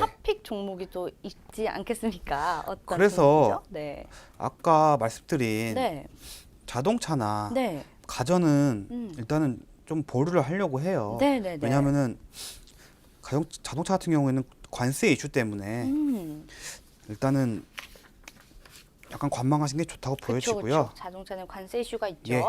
핫픽 종목이 또 있지 않겠습니까? 어떤 그래서 종목이죠? 네. 아까 말씀드린 네. 자동차나 네. 가전은 음. 일단은 좀 보류를 하려고 해요. 네, 네, 네. 왜냐하면은 가정, 자동차 같은 경우에는 관세 이슈 때문에 음. 일단은 약간 관망하시는 게 좋다고 그쵸, 보여지고요. 그쵸. 자동차는 관세 이슈가 있죠. 예.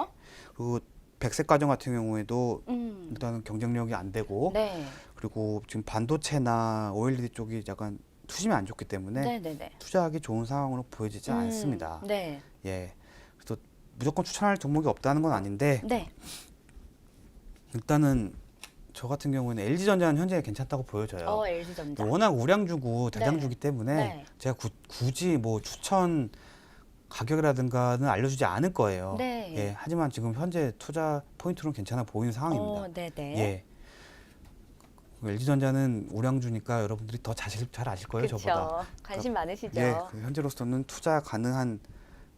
그리고 백색 가전 같은 경우에도 음. 일단은 경쟁력이 안 되고 네. 그리고 지금 반도체나 OLED 쪽이 약간 투심이 안 좋기 때문에 네, 네, 네. 투자하기 좋은 상황으로 보여지지 음, 않습니다. 네. 예. 그래서 무조건 추천할 종목이 없다는 건 아닌데 네. 일단은 저 같은 경우에는 LG전자는 현재 괜찮다고 보여져요. 어, LG전자. 워낙 우량주고 대장주기 때문에 네. 제가 구- 굳이 뭐 추천 가격이라든가는 알려주지 않을 거예요. 네. 예. 하지만 지금 현재 투자 포인트로는 괜찮아 보이는 상황입니다. 어, 네, 네. 예. LG전자는 우량주니까 여러분들이 더잘 아실 거예요, 그쵸. 저보다. 관심 많으시죠? 예, 그 현재로서는 투자 가능한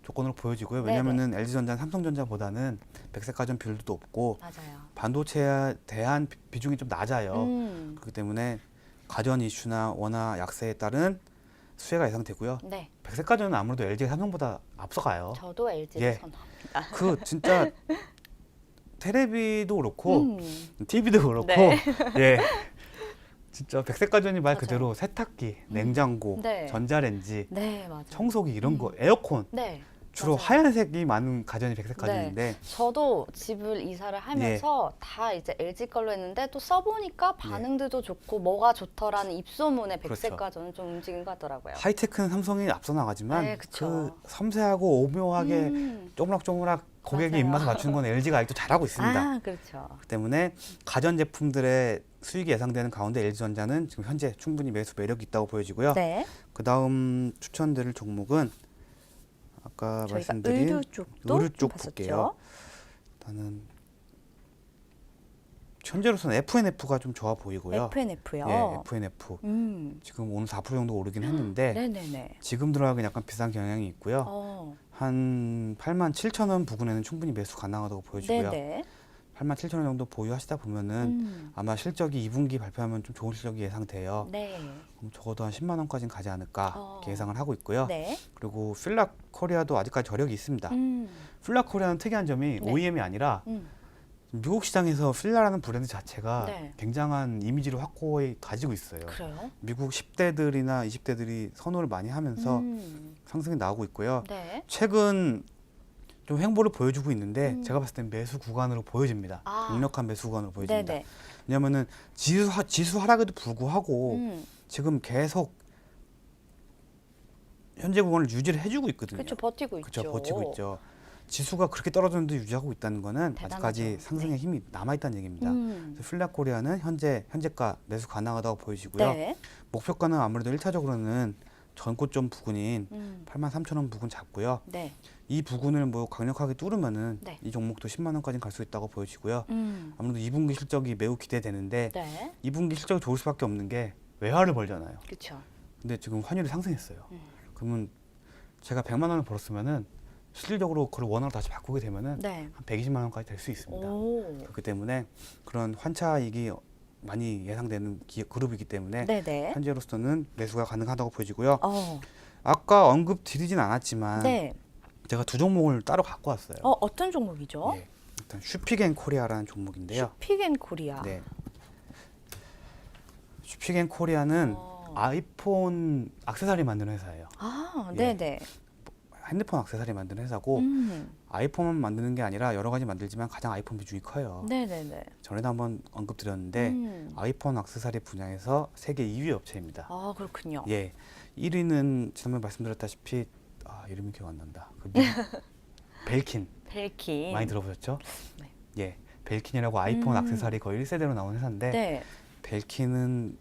조건으로 보여지고요. 네네. 왜냐하면은 LG전자는 삼성전자보다는 백색가전 비율도 높고 맞아요. 반도체에 대한 비- 비중이 좀 낮아요. 음. 그렇기 때문에 가전 이슈나 원화 약세에 따른 수혜가 예상되고요. 네. 백색가전은 아무래도 LG가 삼성보다 앞서가요. 저도 LG를 예. 선호합니다. 그 진짜 테레비도 그렇고 음. TV도 그렇고 네. 예. 진짜 백색 가전이 말 맞아요. 그대로 세탁기, 냉장고, 네. 전자레인지, 네, 맞아요. 청소기 이런 음. 거, 에어컨 네. 주로 맞아요. 하얀색이 많은 가전이 백색 가전인데 저도 집을 이사를 하면서 예. 다 이제 LG 걸로 했는데 또 써보니까 반응들도 좋고 뭐가 좋더라는 입소문에 백색 그렇죠. 가전은 좀 움직인 것 같더라고요. 하이테크는 삼성이 앞서 나가지만 네, 그쵸. 그 섬세하고 오묘하게 음. 쪼물락쪼물락 고객의 맞아요. 입맛에 맞추는 건 LG가 아직도 잘하고 있습니다. 아, 그렇죠. 그렇기 때문에 가전 제품들의 수익이 예상되는 가운데 LG전자는 지금 현재 충분히 매수 매력이 있다고 보여지고요. 네. 그 다음 추천드릴 종목은 아까 저희가 말씀드린 의류 쪽도 의류 좀쪽 봤었죠. 볼게요. 일단은 현재로서는 FNF가 좀 좋아 보이고요. FNF요. 예, FNF 음. 지금 오늘 4% 정도 오르긴 했는데 네네네. 지금 들어가기 약간 비싼 경향이 있고요. 어. 한 8만 7천 원 부근에는 충분히 매수 가능하다고 보여지고요. 네네. 8만 7천 원 정도 보유하시다 보면은 음. 아마 실적이 2분기 발표하면 좀 좋은 실적이 예상돼요. 네. 그럼 적어도 한 10만 원까지는 가지 않을까 어. 이렇게 예상을 하고 있고요. 네. 그리고 필라 코리아도 아직까지 저력이 있습니다. 음. 필라 코리아는 특이한 점이 네. OEM이 아니라 음. 미국 시장에서 필라라는 브랜드 자체가 네. 굉장한 이미지를 확고히 가지고 있어요. 그래요? 미국 10대들이나 20대들이 선호를 많이 하면서 음. 상승이 나오고 있고요. 네. 최근 좀 횡보를 보여주고 있는데 음. 제가 봤을 땐 매수 구간으로 보여집니다. 아. 강력한 매수 구간으로 보여집니다. 네네. 왜냐면은 지수 하, 지수 하락에도 불구하고 음. 지금 계속 현재 구간을 유지를 해주고 있거든요. 그렇죠. 버티고 그쵸, 있죠. 버티고 있죠. 지수가 그렇게 떨어졌는데 유지하고 있다는 거는 대단하죠. 아직까지 상승의 힘이 남아 있다는 얘기입니다. 음. 그래서 필라 코리아는 현재 현재가 매수 가능하다고 보여지고요. 네. 목표가는 아무래도 1차적으로는 전고점 부근인 음. 8만 3천 원 부근 잡고요. 네. 이 부근을 뭐 강력하게 뚫으면은 네. 이 종목도 10만 원까지 갈 수 있다고 보여지고요. 음. 아무래도 2분기 실적이 매우 기대되는데 네. 2분기 실적이 좋을 수밖에 없는 게 외화를 벌잖아요. 그렇죠. 근데 지금 환율이 상승했어요. 음. 그러면 제가 100만 원을 벌었으면은 실질적으로 그걸 원화로 다시 바꾸게 되면은 네. 한 120만 원까지 될 수 있습니다. 오. 그렇기 때문에 그런 환차익이 많이 예상되는 기업 그룹이기 때문에 네네. 현재로서는 매수가 가능하다고 보여지고요. 어. 아까 언급 드리진 않았지만 네. 제가 두 종목을 따로 갖고 왔어요. 어 어떤 종목이죠? 예, 일단 슈피겐 코리아라는 종목인데요. 슈픽앤 코리아. 네. 슈피겐 코리아는 어. 아이폰 액세서리 만드는 회사예요. 아, 예. 네네. 핸드폰 액세서리 만드는 회사고 음. 아이폰만 만드는 게 아니라 여러 가지 만들지만 가장 아이폰 비중이 커요. 네네네. 전에도 한번 언급드렸는데 음. 아이폰 액세서리 분야에서 세계 2위 업체입니다. 아 그렇군요. 예, 1위는 지난번에 말씀드렸다시피 아 이름이 기억 안 난다. 그 미- 벨킨 벨킨. 많이 들어보셨죠? 네. 예, 벨킨이라고 아이폰 음. 액세서리 거의 1세대로 나온 회사인데 네. 벨킨은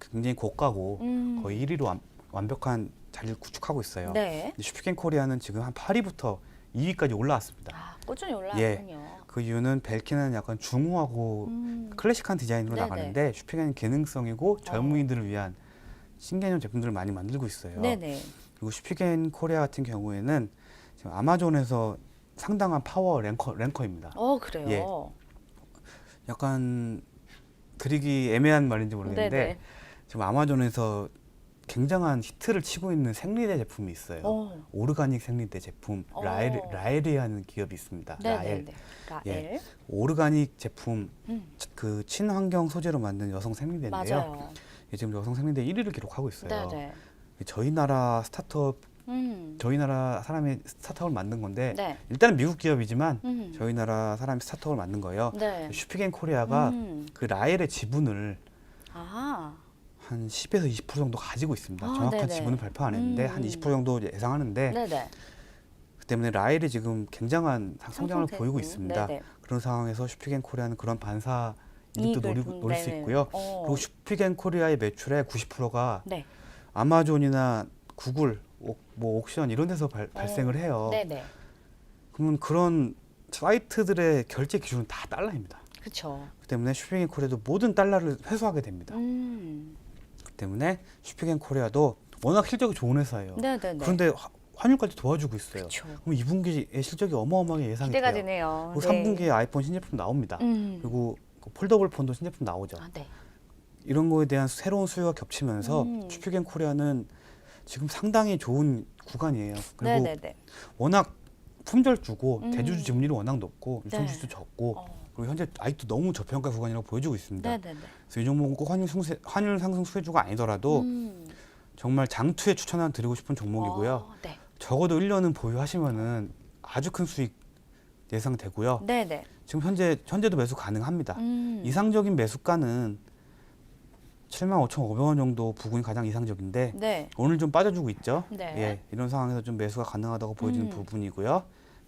굉장히 고가고 음. 거의 1위로 완, 완벽한 자리를 구축하고 있어요. 네. 근데 슈피겐 코리아는 지금 한 8위부터 2위까지 올라왔습니다. 아 꾸준히 올라왔군요. 그 이유는 벨킨은 약간 중후하고 음. 클래식한 디자인으로 네네. 나가는데 슈피겐은 기능성이고 젊은이들을 위한 신개념 제품들을 많이 만들고 있어요. 네네. 그리고 슈피겐 코리아 같은 경우에는 지금 아마존에서 상당한 파워 랭커, 랭커입니다. 어 그래요. 예. 약간 드리기 애매한 말인지 모르겠는데 네네. 지금 아마존에서 굉장한 히트를 치고 있는 생리대 제품이 있어요. 어. 오르가닉 생리대 제품 어. 라엘 라엘이라는 기업이 있습니다. 라엘. 네네네. 라엘. 오르가닉 제품 음. 그 친환경 소재로 만든 여성 생리대인데요. 맞아요. 이게 지금 여성 생리대 1위를 기록하고 있어요. 네네. 저희 나라 스타트업 음. 저희 나라 사람이 스타트업을 만든 건데 네. 일단은 미국 기업이지만 음. 저희 나라 사람이 스타트업을 만든 거예요. 네. 슈피겐 코리아가 음. 그 라엘의 지분을 아. 한 10에서 20% 정도 가지고 있습니다. 아, 정확한 네네. 지분은 발표 안 했는데 한 음. 20% 정도 예상하는데 네네. 그 때문에 라엘이 지금 굉장한 성장을. 보이고 있습니다. 네네. 그런 상황에서 슈피겐 코리아는 그런 반사 이익을 노리고, 좀- 노릴 수 네네. 있고요. 어. 그리고 슈피겐 코리아의 매출의 90%가 네. 아마존이나 구글, 옥, 뭐 옥션 이런 데서 발, 발생을 해요. 어. 네네. 그러면 그런 사이트들의 결제 기준은 다 달러입니다. 그렇죠. 그 때문에 슈피겐 코리아도 모든 달러를 회수하게 됩니다. 음. 그 때문에 슈피겐 코리아도 워낙 실적이 좋은 회사예요. 네네네. 그런데 화- 환율까지 도와주고 있어요. 그렇죠. 그럼 2분기의 실적이 어마어마하게 예상이 기대가 돼요. 되네요. 그리고 3분기에 아이폰 신제품 나옵니다. 음. 그리고 그 폴더블 폰도 신제품 나오죠. 아, 네. 이런 거에 대한 새로운 수요가 겹치면서 음. 슈피겐 코리아는 지금 상당히 좋은 구간이에요. 그리고 네네네. 워낙 품절 주고 음. 대주주 지분율이 워낙 높고 네. 유통수도 적고 어. 그리고 현재 아직도 너무 저평가 구간이라고 보여주고 있습니다. 네네네. 그래서 이 종목은 꼭 환율, 상승, 환율 상승 수혜주가 아니더라도 음. 정말 장투에 추천한 드리고 싶은 종목이고요. 어, 네. 적어도 1년은 보유하시면은 아주 큰 수익 예상되고요. 네네. 지금 현재 현재도 매수 가능합니다. 음. 이상적인 매수가는 75,500원 정도 부근이 가장 이상적인데 네. 오늘 좀 빠져주고 있죠. 네. 예, 이런 상황에서 좀 매수가 가능하다고 보여지는 음. 부분이고요.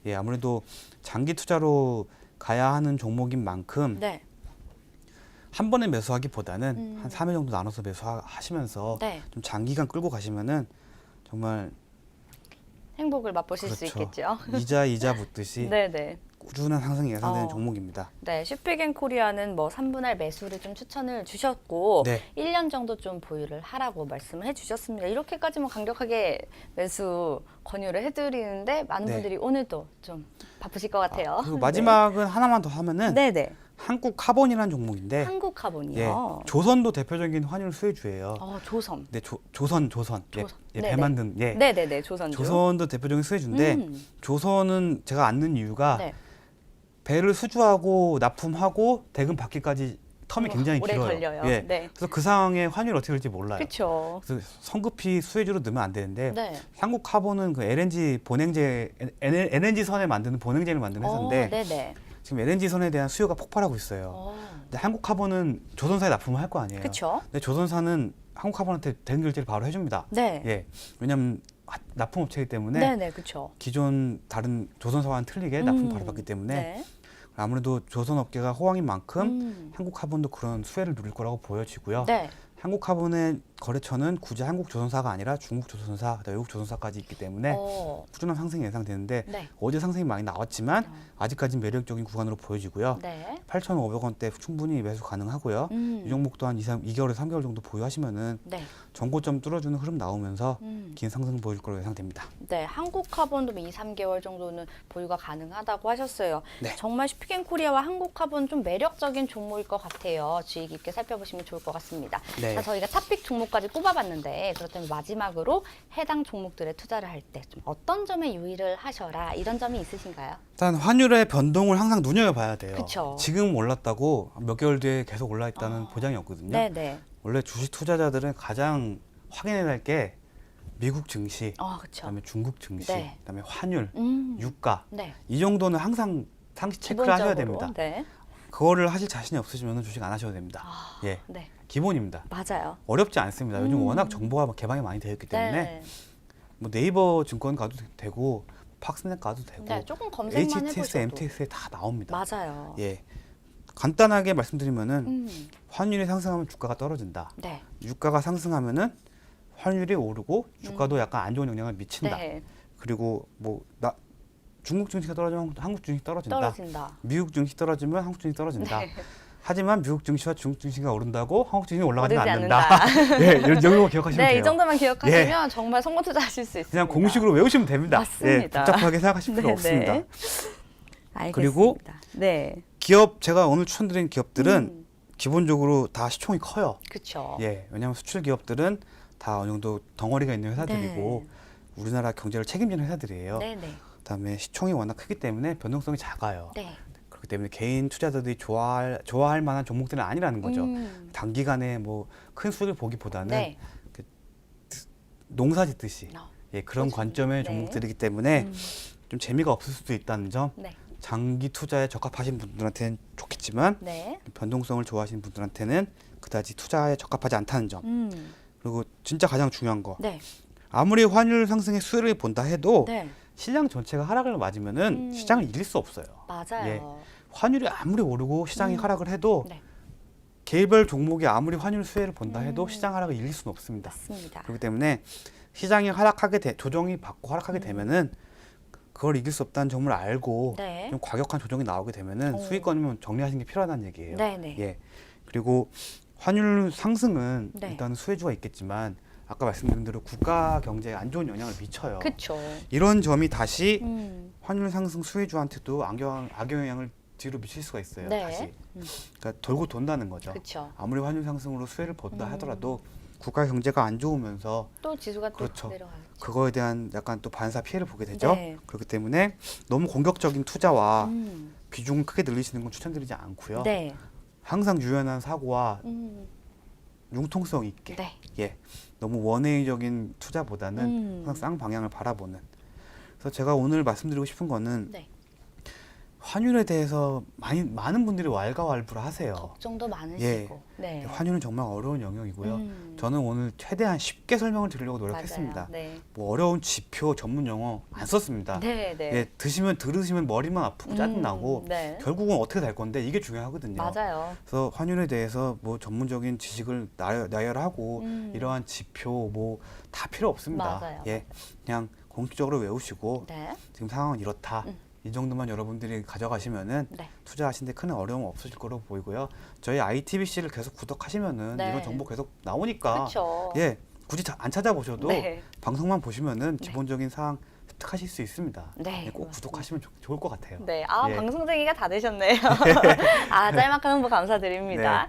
예, 아무래도 장기 투자로 가야 하는 종목인 만큼 네. 한 번에 매수하기보다는 음. 한 3회 정도 나눠서 매수하시면서 네. 좀 장기간 끌고 가시면은 정말 행복을 맛보실 수 그렇죠. 있겠죠. 이자 이자 붙듯이 네네. 꾸준한 상승이 예상되는 어. 종목입니다. 네, 슈피겐 코리아는 뭐 3분할 매수를 좀 추천을 주셨고 네. 1년 정도 좀 보유를 하라고 말씀을 해주셨습니다. 이렇게까지 뭐 강력하게 매수 권유를 해드리는데 많은 네. 분들이 오늘도 좀 바쁘실 것 같아요. 그리고 마지막은 하나만 더 하면은 네, 네. 한국 카본이라는 종목인데 한국 카본이요. 예, 조선도 대표적인 환율 수혜주예요. 어, 조선. 네, 조, 조선 조선 예, 조선. 예, 네네. 배 만든 예. 네, 네, 네. 조선주. 조선도 대표적인 수혜주인데 음. 조선은 제가 않는 이유가 네. 배를 수주하고 납품하고 대금 받기까지 텀이 굉장히 오래 길어요. 걸려요. 예. 네. 그래서 그 상황에 환율 어떻게 될지 몰라요. 그렇죠. 그래서 성급히 수혜주로 넣으면 안 되는데 네. 한국 카본은 그 LNG 본행제 LNG 선에 만드는 본행제를 만드는 회사인데 어, 네, 네. 지금 LNG 선에 대한 수요가 폭발하고 있어요. 어. 근데 한국 카본은 조선사에 납품을 할 거 아니에요. 그렇죠. 근데 조선사는 한국 카본한테 대금 결제를 바로 해줍니다. 네. 예, 왜냐하면 하- 납품업체이기 때문에 네, 네, 그렇죠. 기존 다른 조선사와는 틀리게 납품 음. 바로 받기 때문에 네. 아무래도 조선 업계가 호황인 만큼 음. 한국 카본도 그런 수혜를 누릴 거라고 보여지고요. 네. 한국 카본의 거래처는 굳이 한국 조선사가 아니라 중국 조선사, 외국 조선사까지 있기 때문에 어. 꾸준한 상승이 예상되는데 네. 어제 상승이 많이 나왔지만 어. 아직까지는 매력적인 구간으로 보여지고요. 네. 8,500원대 충분히 매수 가능하고요. 음. 이 종목도 한 2, 3, 2개월에서 3개월 정도 보유하시면은 네. 전고점 뚫어주는 흐름 나오면서 음. 긴 상승 보일 거로 예상됩니다. 네, 한국 카본도 2, 3개월 정도는 보유가 가능하다고 하셨어요. 네. 정말 슈피겐 코리아와 한국 카본 좀 매력적인 종목일 것 같아요. 주의 깊게 살펴보시면 좋을 것 같습니다. 네. 자, 저희가 탑픽 종목 까지 꼽아봤는데 그렇다면 마지막으로 해당 종목들에 투자를 할 때 좀 어떤 점에 유의를 하셔라 이런 점이 있으신가요? 일단 환율의 변동을 항상 눈여겨봐야 돼요. 그쵸. 지금 올랐다고 몇 개월 뒤에 계속 올라 있다는 아. 보장이 없거든요. 네, 네. 원래 주식 투자자들은 가장 확인해야 할 게 미국 증시, 아, 그렇죠. 그다음에 중국 증시, 네. 그다음에 환율, 음. 유가 네. 이 정도는 항상 상시 체크를 하셔야 기본적으로. 됩니다. 네. 그거를 하실 자신이 없으시면 주식 안 하셔도 됩니다. 아, 예, 네. 기본입니다. 맞아요. 어렵지 않습니다. 요즘 음. 워낙 정보가 개방이 많이 되어 있기 때문에 네. 뭐 네이버 증권 가도 되고 팍스넷 가도 되고 네, 조금 검색만 HTS, 해보셔도 MTS에 다 나옵니다. 맞아요. 예, 간단하게 말씀드리면은 음. 환율이 상승하면 주가가 떨어진다. 네. 유가가 상승하면은 환율이 오르고 주가도 약간 안 좋은 영향을 미친다. 음. 네. 그리고 뭐 나 중국 증시가 떨어지면 한국 증시 떨어진다. 떨어진다. 미국 증시 떨어지면 한국 증시 떨어진다. 네. 하지만 미국 증시와 중국 증시가 오른다고 한국 증시는 올라가지 오르지 않는다. 예, 이 정도만 기억하시면 네, 돼요. 이 정도만 기억하시면 정말 성공 투자하실 수 있습니다. 그냥 공식으로 외우시면 됩니다. 예, 맞습니다. 복잡하게 생각하실 필요 네, 없습니다. 네. 알겠습니다. 그리고 네. 기업 제가 오늘 추천드린 기업들은 음, 기본적으로 다 시총이 커요. 그렇죠. 예, 왜냐하면 수출 기업들은 다 어느 정도 덩어리가 있는 회사들이고 우리나라 경제를 책임지는 회사들이에요. 네, 네. 그다음에 시총이 워낙 크기 때문에 변동성이 작아요. 네. 그렇기 때문에 개인 투자자들이 좋아할 좋아할 만한 종목들은 아니라는 거죠. 음. 단기간에 뭐 큰 수익을 보기보다는 네. 농사 짓듯이 어, 예, 그런 그렇죠. 관점의 네. 종목들이기 때문에 음. 좀 재미가 없을 수도 있다는 점. 네. 장기 투자에 적합하신 분들한테는 좋겠지만 네. 변동성을 좋아하시는 분들한테는 그다지 투자에 적합하지 않다는 점. 음. 그리고 진짜 가장 중요한 거. 네. 아무리 환율 상승의 수혜를 본다 해도 네. 시장 전체가 하락을 맞으면은 음. 시장을 이길 수 없어요. 맞아요. 예. 환율이 아무리 오르고 시장이 음. 하락을 해도 네. 개별 종목이 아무리 환율 수혜를 본다 해도 음. 시장 하락을 이길 수는 없습니다. 맞습니다. 그렇기 때문에 시장이 하락하게 돼 조정이 받고 하락하게 음. 되면은 그걸 이길 수 없다는 점을 알고 네. 좀 과격한 조정이 나오게 되면은 오. 수익권이면 정리하시는 게 필요하다는 얘기예요. 네, 네. 예. 그리고 환율 상승은 네. 일단 수혜주가 있겠지만 아까 말씀드린 대로 국가 경제에 안 좋은 영향을 미쳐요. 그렇죠. 이런 점이 다시 음. 환율 상승 수혜주한테도 악영, 악영향을 뒤로 미칠 수가 있어요. 네. 다시. 음. 그러니까 돌고 돈다는 거죠. 그렇죠. 아무리 환율 상승으로 수혜를 본다 음. 하더라도 국가 경제가 안 좋으면서 또 지수가 또 그렇죠. 내려가죠. 그거에 대한 약간 또 반사 피해를 보게 되죠. 네. 그렇기 때문에 너무 공격적인 투자와 음. 비중을 크게 늘리시는 건 추천드리지 않고요. 네. 항상 유연한 사고와 음. 융통성 있게 네. 예 너무 원회적인 투자보다는 음. 항상 쌍 방향을 바라보는 그래서 제가 오늘 말씀드리고 싶은 거는 네. 환율에 대해서 많이 많은 분들이 왈가왈부를 하세요. 걱정도 많으시고. 네. 환율은 정말 어려운 영역이고요. 음. 저는 오늘 최대한 쉽게 설명을 드리려고 노력했습니다. 네. 뭐 어려운 지표 전문 용어 안 썼습니다. 네, 네. 예, 드시면 들으시면 머리만 아프고 음, 짜증나고 네. 결국은 어떻게 될 건데 이게 중요하거든요. 맞아요. 그래서 환율에 대해서 뭐 전문적인 지식을 나열, 나열하고 음. 이러한 지표 뭐 다 필요 없습니다. 맞아요. 예, 그냥 공식적으로 외우시고 네. 지금 상황은 이렇다. 음. 이 정도만 여러분들이 가져가시면은 네. 투자하시는데 큰 어려움 없으실 거로 보이고요. 저희 ITBC를 계속 구독하시면은 네. 이런 정보 계속 나오니까 그렇죠. 예, 굳이 자- 안 찾아보셔도 네. 방송만 보시면은 네. 기본적인 사항 습득하실 수 있습니다. 네, 예, 꼭. 구독하시면 좋- 좋을 것 같아요. 네. 아, 예. 방송쟁이가 다 되셨네요. 아, 짤막한 홍보 감사드립니다.